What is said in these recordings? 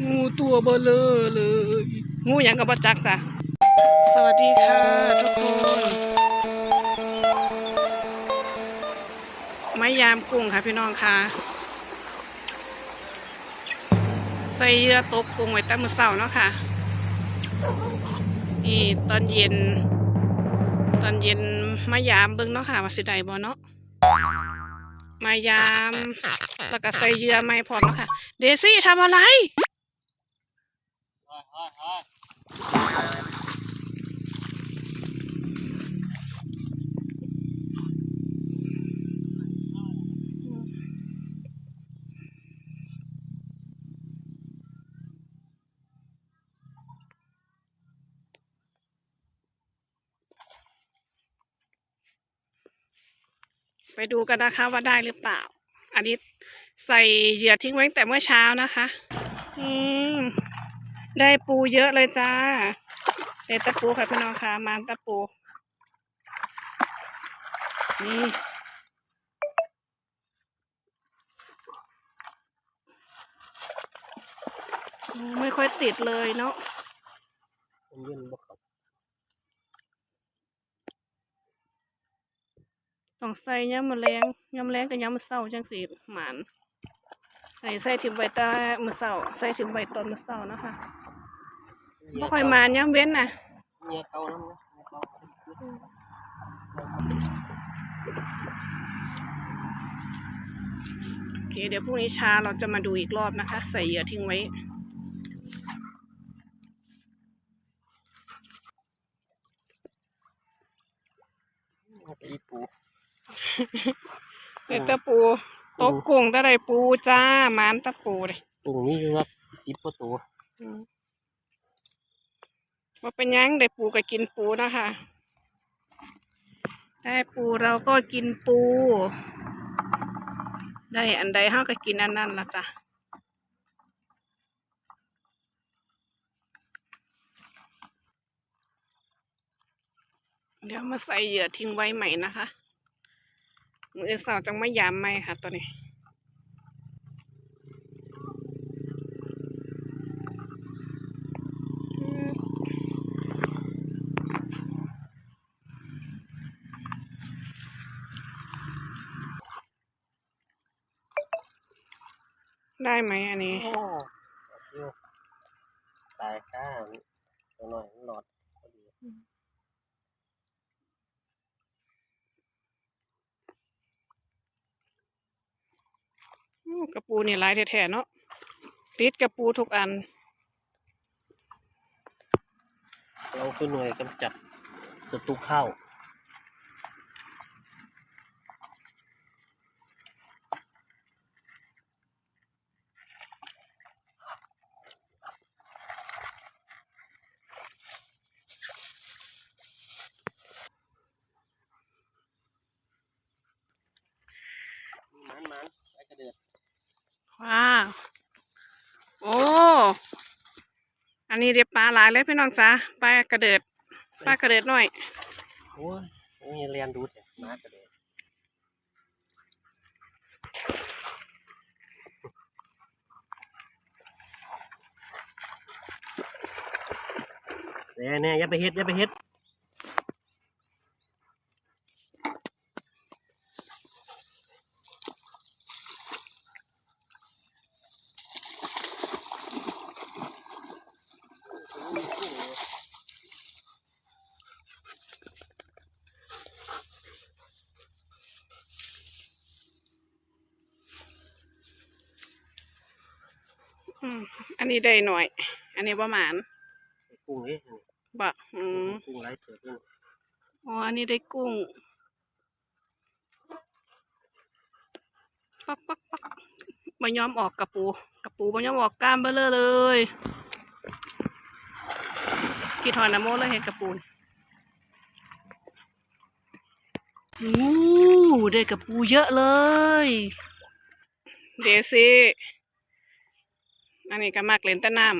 งูตัวเบลอเลย งูหยังกับปจักจ้ะ สวัสดีค่ะทุกคนไม้ยามกุ้งค่ะพี่น้องค่ะ ใส่เยื่อตกกุ้งไว้แต่มื้อเช้าเนาะค่ะ นี่ตอนเย็น ตอนเย็นมายามเบิ่งเนาะค่ะว่าสิได้บ่เนาะมายามแล้วก็ใส่เยื่อไม้พร้อมเนาะค่ะ เดซี่ทำอะไร ไปดูกันนะคะว่าได้หรือเปล่า อันนี้ใส่เหยื่อทิ้งไว้แต่เมื่อเช้านะคะ อืม ได้ปูเยอะเลยจ้าเด็ดตะปูค่ะพี่น้องค่ะมาตะปู นี่ไม่ค่อยติดเลยเนาะต้องใส่ย้ำมะแรงย้ำแรงกับย้ำมะเศร้าจังสีหมานใส่ใส่ถึงใบตามือเศร้าใส่ถึงใบตอนมือเศร้านะคะ ไม่ค่อยหมานย้ำเว้นน่ะเมียเก่าแล้วนะเมียเก่าโอเคเดี๋ยวพรุ่งนี้เช้าเราจะมาดูอีกรอบนะคะ ใส่เหยื่อทิ้งไว้ อีปูเด็ดตะปูตกกุ้งตะไดปูจ้าหมานตะปูเลยตรงนี้คือว่าสิบกว่าตัว อืม ว่าเป็นยังได้ปูก็กินปูนะคะได้ปูเราก็กินปู ได้อันใดเฮาก็กินอันนั้นละจ้ะเดี๋ยวมาใส่เหยื่อทิ้งไว้ใหม่นะคะ มือสาวจังไม่ยามไหมค่ะตัวนี้ ได้ไหมอันนี้โอ้ซิวตายข้าตัวหน่อยหลอดพอดีอู้กระปูนี่หลายแท้ๆเนาะติดกระปูทุกอัน เราคือหน่วยกำจัดศัตรูข้าว มันมันไอ้กระเดือด ว้าว โอ้ อันนี้เรียบปลาหลายเลยพี่น้องจ้าปลากระเดิดปลากระเดิดหน่อย โอ้ยนี่เรียนดูแต่มากระเดือดเนี่ยเนี่ยอย่าไปเฮ็ดอย่าไปเฮ็ด อืมอันนี้ได้หน่อย อันนี้ประมาณกุ้งนี่บะอืมกุ้งไรเถิดนี่อ๋อ อันนี้ได้กุ้ง ปักปักปักมายอมออกกระปู กระปูมายอมออกกล้ามเบลอเลยกี่ทอนนะโมเลยเห็นกระปูนอู้ได้กระปูเยอะเลย เดซี่ อันนี้ก็มากเล่นแต่น้ำ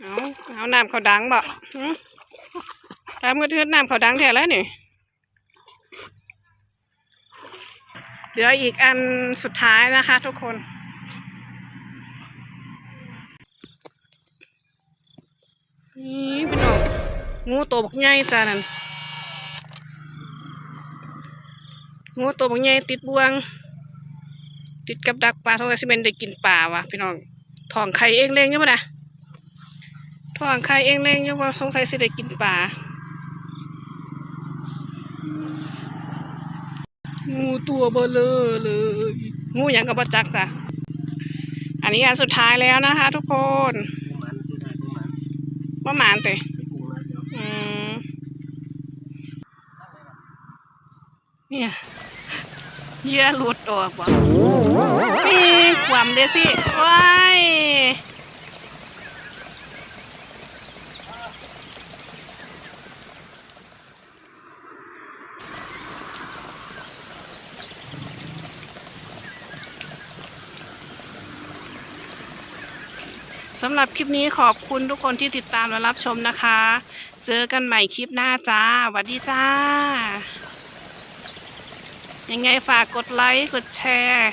เอาเอาน้ำเขาดังบ่ตามก็เทือน้ำเขาดังแท้แล้วนี่เดี๋ยวอีกอันสุดท้ายนะคะทุกคนนี่เป็น้องงูตัวบักใหญ่จ้านั่นงูตัวบักใหญ่ติดบ่วง ติดกับดักปลาทองซีเมนได้กินปลาวะพี่น้องทองไข่เองเล้งยังไงนะทองไข่เองเล้งยังว่าสงสัยสิได้กินปลางูตัวเบลอเลยงูยังกับบัจักจ้ะอันนี้อันสุดท้ายแล้วนะคะ ทุกคนมันคือได้ปูมันว่าหมานเตะปูมันเดียวอืมเนี่ย เยื่อหลุดออกว่ะมีความเดสิว้ายสำหรับคลิปนี้ขอบคุณทุกคนที่ติดตามและรับชมนะคะ เจอกันใหม่คลิปหน้าจ้าสวัสดีจ้า ยังไงฝากกดไลค์ กดแชร์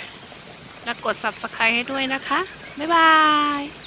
และกด Subscribe ให้ด้วยนะคะ บ๊ายบาย